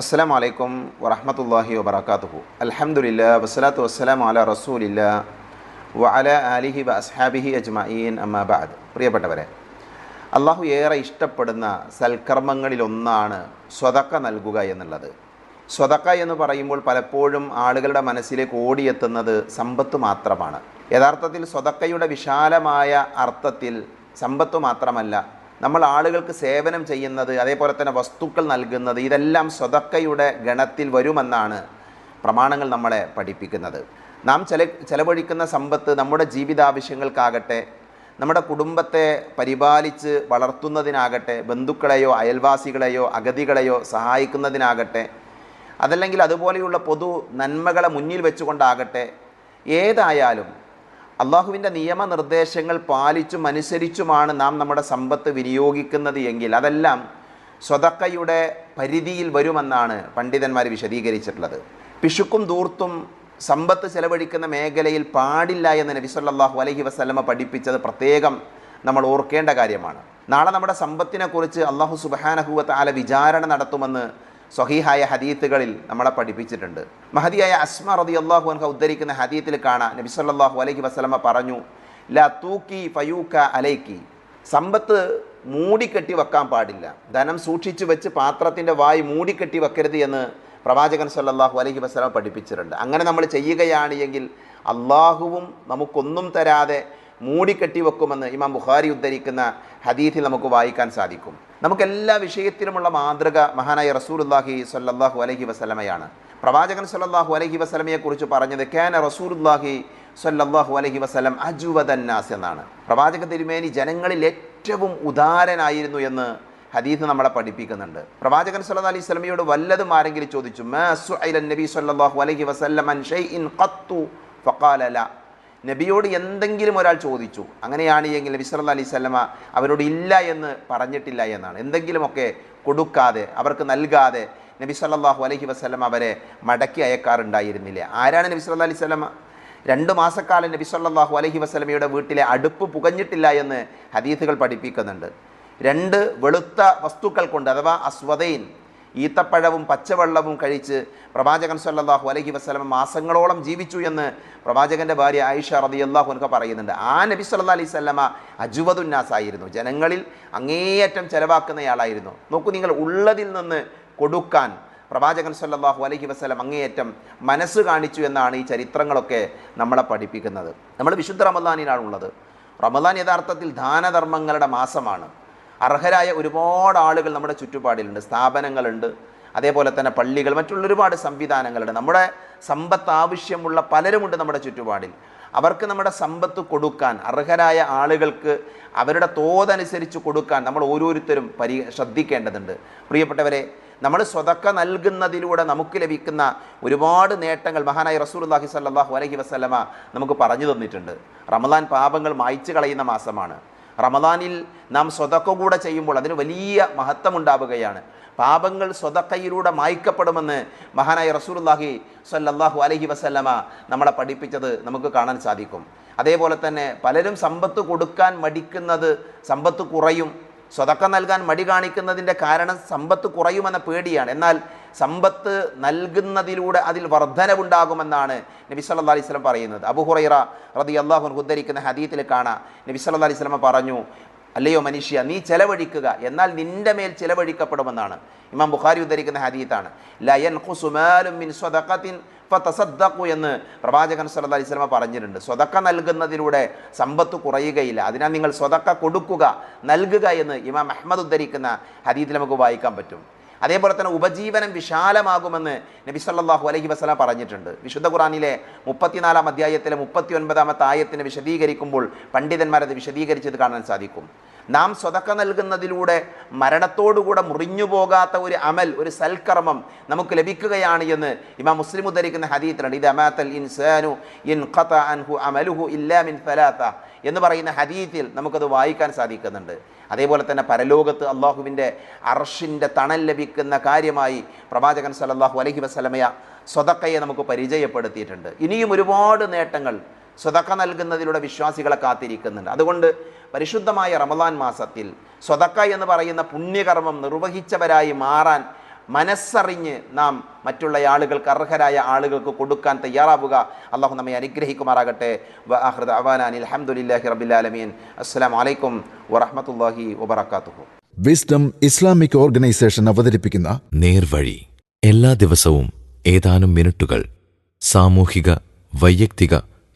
അസ്സാം വലൈക്കും വറഹമത്തല്ലാഹി വബർക്കാത്തുഹു അലഹമുല്ല വസ്സലാത്തു വസ്സലാം അല റസൂലില്ല വ അല അലിഹി വ അസ്ഹാബിഹി അജ്മീൻ അമ്മാബാദ് പ്രിയപ്പെട്ടവരെ അള്ളാഹു ഏറെ ഇഷ്ടപ്പെടുന്ന സൽക്കർമ്മങ്ങളിലൊന്നാണ് സ്വതക്ക നൽകുക എന്നുള്ളത്. സ്വതക്ക എന്ന് പറയുമ്പോൾ പലപ്പോഴും ആളുകളുടെ മനസ്സിലേക്ക് ഓടിയെത്തുന്നത് സമ്പത്ത് മാത്രമാണ്. യഥാർത്ഥത്തിൽ സ്വതക്കയുടെ വിശാലമായ അർത്ഥത്തിൽ സമ്പത്ത് മാത്രമല്ല നമ്മൾ ആളുകൾക്ക് സേവനം ചെയ്യുന്നത് അതേപോലെ തന്നെ വസ്തുക്കൾ നൽകുന്നത് ഇതെല്ലാം സ്വതക്കയുടെ ഗണത്തിൽ വരുമെന്നാണ് പ്രമാണങ്ങൾ നമ്മളെ പഠിപ്പിക്കുന്നത്. നാം ചെല ചെലവഴിക്കുന്ന സമ്പത്ത് നമ്മുടെ ജീവിതാവശ്യങ്ങൾക്കാകട്ടെ നമ്മുടെ കുടുംബത്തെ പരിപാലിച്ച് വളർത്തുന്നതിനാകട്ടെ ബന്ധുക്കളെയോ അയൽവാസികളെയോ അഗതികളെയോ സഹായിക്കുന്നതിനാകട്ടെ അതല്ലെങ്കിൽ അതുപോലെയുള്ള പൊതു നന്മകളെ മുന്നിൽ വെച്ചുകൊണ്ടാകട്ടെ ഏതായാലും അള്ളാഹുവിന്റെ നിയമനിർദ്ദേശങ്ങൾ പാലിച്ചും അനുസരിച്ചുമാണ് നാം നമ്മുടെ സമ്പത്ത് വിനിയോഗിക്കുന്നത് എങ്കിൽ അതെല്ലാം സ്വതക്കയുടെ പരിധിയിൽ വരുമെന്നാണ് പണ്ഡിതന്മാർ വിശദീകരിച്ചിട്ടുള്ളത്. പിശുക്കും ദൂർത്തും സമ്പത്ത് ചെലവഴിക്കുന്ന മേഖലയിൽ പാടില്ല എന്ന് നബി സല്ലല്ലാഹു അലഹി വസല്ലമ പഠിപ്പിച്ചത് പ്രത്യേകം നമ്മൾ ഓർക്കേണ്ട കാര്യമാണ്. നാളെ നമ്മുടെ സമ്പത്തിനെക്കുറിച്ച് അള്ളാഹു സുബഹാനഹുവത്ത് ആല വിചാരണ നടത്തുമെന്ന് സ്വഹീഹായ ഹദീത്തുകളിൽ നമ്മളെ പഠിപ്പിച്ചിട്ടുണ്ട്. മഹദിയായ അസ്മ റതി അള്ളാഹു അൻഹ ഉദ്ധരിക്കുന്ന ഹദീത്തിൽ കാണാം. നബി സല്ലല്ലാഹു അലൈഹി വസ്ലമ പറഞ്ഞു ല തൂക്കി ഫയൂക്ക അലൈക്കി. സമ്പത്ത് മൂടിക്കെട്ടി വെക്കാൻ പാടില്ല. ധനം സൂക്ഷിച്ചു വെച്ച് പാത്രത്തിന്റെ വായി മൂടിക്കെട്ടി വെക്കരുത് എന്ന് പ്രവാചകൻ സല്ലാഹു അലഹി വസല്ലം പഠിപ്പിച്ചിട്ടുണ്ട്. അങ്ങനെ നമ്മൾ ചെയ്യുകയാണ് എങ്കിൽ അള്ളാഹുവും നമുക്കൊന്നും തരാതെ മൂടിക്കെട്ടി വെക്കുമെന്ന് ഇമാം ബുഖാരി ഉദ്ധരിക്കുന്ന ഹദീഥിൽ നമുക്ക് വായിക്കാൻ സാധിക്കും. നമുക്ക് എല്ലാ വിഷയത്തിലുമുള്ള മാതൃക മഹാനായ റസൂലുല്ലാഹി സല്ലാഹു അലഹി വസ്ലമയാണ് പ്രവാചകൻ സല്ലാഹു അലൈഹി വസല്ലമയെ കുറിച്ച് പറഞ്ഞത് കാന റസൂലുല്ലാഹി സല്ലാഹു അലഹി വസ്ലം അജുവദന്നാസ് എന്നാണ്. പ്രവാചക തിരുമേനി ജനങ്ങളിൽ ഏറ്റവും ഉദാരനായിരുന്നു എന്ന് ഹദീസ് നമ്മളെ പഠിപ്പിക്കുന്നുണ്ട്. പ്രവാചകൻ സല്ല അലൈഹി സ്വലമയോട് വല്ലതും ആരെങ്കിലും ചോദിച്ചു നബി ഇൻ അലൈഹി വസല്ലം നബിയോട് എന്തെങ്കിലും ഒരാൾ ചോദിച്ചു അങ്ങനെയാണ് എങ്കിൽ നബി സല്ലല്ലാഹു അലൈഹി വസല്ലമ അവരോട് ഇല്ല എന്ന് പറഞ്ഞിട്ടില്ല എന്നാണ്. എന്തെങ്കിലുമൊക്കെ കൊടുക്കാതെ അവർക്ക് നൽകാതെ നബി സല്ലാഹു അലഹി വസ്ലം അവരെ മടക്കി അയക്കാറുണ്ടായിരുന്നില്ല. ആരാണ് നബി സല്ല അലൈഹി വസല്ലമ? രണ്ട് മാസക്കാലം നബി സല്ലാഹു അലഹി വസല്ലമയുടെ വീട്ടിലെ അടുപ്പ് പുകഞ്ഞിട്ടില്ല എന്ന് ഹദീസുകൾ പഠിപ്പിക്കുന്നുണ്ട്. രണ്ട് വെളുത്ത വസ്തുക്കൾ കൊണ്ട് അഥവാ അസ്വദൈൻ ഈത്തപ്പഴവും പച്ചവെള്ളവും കഴിച്ച് പ്രവാചകൻ സല്ലാഹു അലഹി വസ്ലം മാസങ്ങളോളം ജീവിച്ചു എന്ന് പ്രവാചകന്റെ ഭാര്യ ആയിഷ റളിയല്ലാഹു എന്നൊക്കെ പറയുന്നുണ്ട്. ആ നബി സല്ലാ അലൈഹി വസല്ലമ അജുവതുന്നാസായിരുന്നു ജനങ്ങളിൽ അങ്ങേയറ്റം ചെലവാക്കുന്നയാളായിരുന്നു. നോക്കൂ നിങ്ങൾ ഉള്ളതിൽ നിന്ന് കൊടുക്കാൻ പ്രവാചകൻ സല്ലാഹു അലഹി വസ്ലം അങ്ങേയറ്റം മനസ്സ് കാണിച്ചു എന്നാണ് ഈ ചരിത്രങ്ങളൊക്കെ നമ്മളെ പഠിപ്പിക്കുന്നത്. നമ്മൾ വിശുദ്ധ റമദാനിലാണുള്ളത് റമദാൻ യഥാർത്ഥത്തിൽ ദാനധർമ്മങ്ങളുടെ മാസമാണ്. അർഹരായ ഒരുപാട് ആളുകൾ നമ്മുടെ ചുറ്റുപാടിലുണ്ട്. സ്ഥാപനങ്ങളുണ്ട്. അതേപോലെ തന്നെ പള്ളികൾ മറ്റുള്ള ഒരുപാട് സംവിധാനങ്ങളുണ്ട്. നമ്മുടെ സമ്പത്ത് ആവശ്യമുള്ള പലരുമുണ്ട് നമ്മുടെ ചുറ്റുപാടിൽ. അവർക്ക് നമ്മുടെ സമ്പത്ത് കൊടുക്കാൻ അർഹരായ ആളുകൾക്ക് അവരുടെ തോതനുസരിച്ച് കൊടുക്കാൻ നമ്മൾ ഓരോരുത്തരും പരി ശ്രദ്ധിക്കേണ്ടതുണ്ട്. പ്രിയപ്പെട്ടവരെ നമ്മൾ സ്വതക്ക നൽകുന്നതിലൂടെ നമുക്ക് ലഭിക്കുന്ന ഒരുപാട് നേട്ടങ്ങൾ മഹാനായ റസൂലുള്ളാഹി സല്ലാഹു അലഹി വസ്ലമ നമുക്ക് പറഞ്ഞു തന്നിട്ടുണ്ട്. റമദാൻ പാപങ്ങൾ മായ്ച്ചു കളയുന്ന മാസമാണ്. റമദാനിൽ നാം സ്വതക്ക കൂടെ ചെയ്യുമ്പോൾ അതിന് വലിയ മഹത്വമുണ്ടാവുകയാണ്. പാപങ്ങൾ സ്വതക്കയിലൂടെ മായ്ക്കപ്പെടുമെന്ന് മഹാനായ റസൂലുള്ളാഹി സല്ലാഹു അലഹി വസല്ലമ നമ്മളെ പഠിപ്പിച്ചത് നമുക്ക് കാണാൻ സാധിക്കും. അതേപോലെ തന്നെ പലരും സമ്പത്ത് കൊടുക്കാൻ മടിക്കുന്നത് സമ്പത്ത് കുറയും. സ്വതക്ക നൽകാൻ മടി കാണിക്കുന്നതിന്റെ കാരണം സമ്പത്ത് കുറയുമെന്ന പേടിയാണ്. എന്നാൽ സമ്പത്ത് നൽകുന്നതിലൂടെ അതിൽ വർധനവുണ്ടാകുമെന്നാണ് നബി സല്ലാ അലൈഹി സ്വലം പറയുന്നത്. അബു ഹുറൈറ റളിയല്ലാഹു അൻഹു ഉദ്ധരിക്കുന്ന ഹദീത്തിൽ കാണാം. നബി സല്ലാ അലൈഹി വസല്ലം പറഞ്ഞു അല്ലയോ മനുഷ്യ നീ ചെലവഴിക്കുക എന്നാൽ നിന്റെ മേൽ ചെലവഴിക്കപ്പെടുമെന്നാണ്. ഇമാം ബുഖാരി ഉദ്ധരിക്കുന്ന ഹദീത്താണ്. ലയൻ മിൻ ഇപ്പം തസദ്ദക്കു എന്ന് പ്രവാചകൻ സല്ലല്ലാഹു അലൈഹി വസല്ലം പറഞ്ഞിട്ടുണ്ട്. സ്വതക്ക നൽകുന്നതിലൂടെ സമ്പത്ത് കുറയുകയില്ല. അതിനാൽ നിങ്ങൾ സ്വതക്ക കൊടുക്കുക നൽകുക എന്ന് ഇമാം അഹമ്മദ് ഉദ്ധരിക്കുന്ന ഹദീത്തിൽ നമുക്ക് വായിക്കാൻ പറ്റും. അതേപോലെ തന്നെ ഉപജീവനം വിശാലമാകുമെന്ന് നബി സല്ലാഹു അലഹി വസല്ലം പറഞ്ഞിട്ടുണ്ട്. വിശുദ്ധ ഖുറാനിലെ മുപ്പത്തിനാലാം അധ്യായത്തിലെ മുപ്പത്തി ഒൻപതാമത്തെ ആയത്തിനെ വിശദീകരിക്കുമ്പോൾ പണ്ഡിതന്മാരത് വിശദീകരിച്ചത് കാണാൻ സാധിക്കും. നാം സ്വതക്ക നൽകുന്നതിലൂടെ മരണത്തോടുകൂടെ മുറിഞ്ഞു പോകാത്ത ഒരു അമൽ ഒരു സൽക്കർമ്മം നമുക്ക് ലഭിക്കുകയാണ് എന്ന് ഇമാം മുസ്ലിം ഉദ്ധരിക്കുന്ന ഹദീത്തിലുണ്ട് ഇത് അമാത്തൽ ഇൻസാനു ഇൻ ഖത അൻഹു അമലുഹു ഇല്ലാ മിൻ ഫലാത്ത എന്ന് പറയുന്ന ഹദീത്തിൽ നമുക്കത് വായിക്കാൻ സാധിക്കുന്നുണ്ട്. അതേപോലെ തന്നെ പരലോകത്ത് അള്ളാഹുവിന്റെ അർഷിന്റെ തണൽ ലഭിക്കുന്ന കാര്യമായി പ്രവാചകൻ സലല്ലാഹു അലഹി വസല്ലമയ സ്വതക്കയെ നമുക്ക് പരിചയപ്പെടുത്തിയിട്ടുണ്ട്. ഇനിയും ഒരുപാട് നേട്ടങ്ങൾ സ്വതക്ക നൽകുന്നതിലൂടെ വിശ്വാസികളെ കാത്തിരിക്കുന്നുണ്ട്. അതുകൊണ്ട് പരിശുദ്ധമായ റമദാൻ മാസത്തിൽ സ്വതക്ക എന്ന് പറയുന്ന പുണ്യകർമ്മം നിർവഹിച്ചവരായി മാറാൻ മനസ്സറിഞ്ഞ് നാം മറ്റുള്ള ആളുകൾക്ക് അർഹരായ ആളുകൾക്ക് കൊടുക്കാൻ തയ്യാറാവുക. അള്ളാഹു നമ്മെ അനുഗ്രഹിക്കുമാറാകട്ടെ. അലഹമുല്ലാഹി റബിലമീൻ അസ്സാം വലൈക്കും വറഹമത്തല്ലാഹി വബർക്കാത്തു വിസ്ഡം ഇസ്ലാമിക് ഓർഗനൈസേഷൻ അവതരിപ്പിക്കുന്ന നേർവഴി. എല്ലാ ദിവസവും ഏതാനും മിനിറ്റുകൾ സാമൂഹിക വൈയക്തിക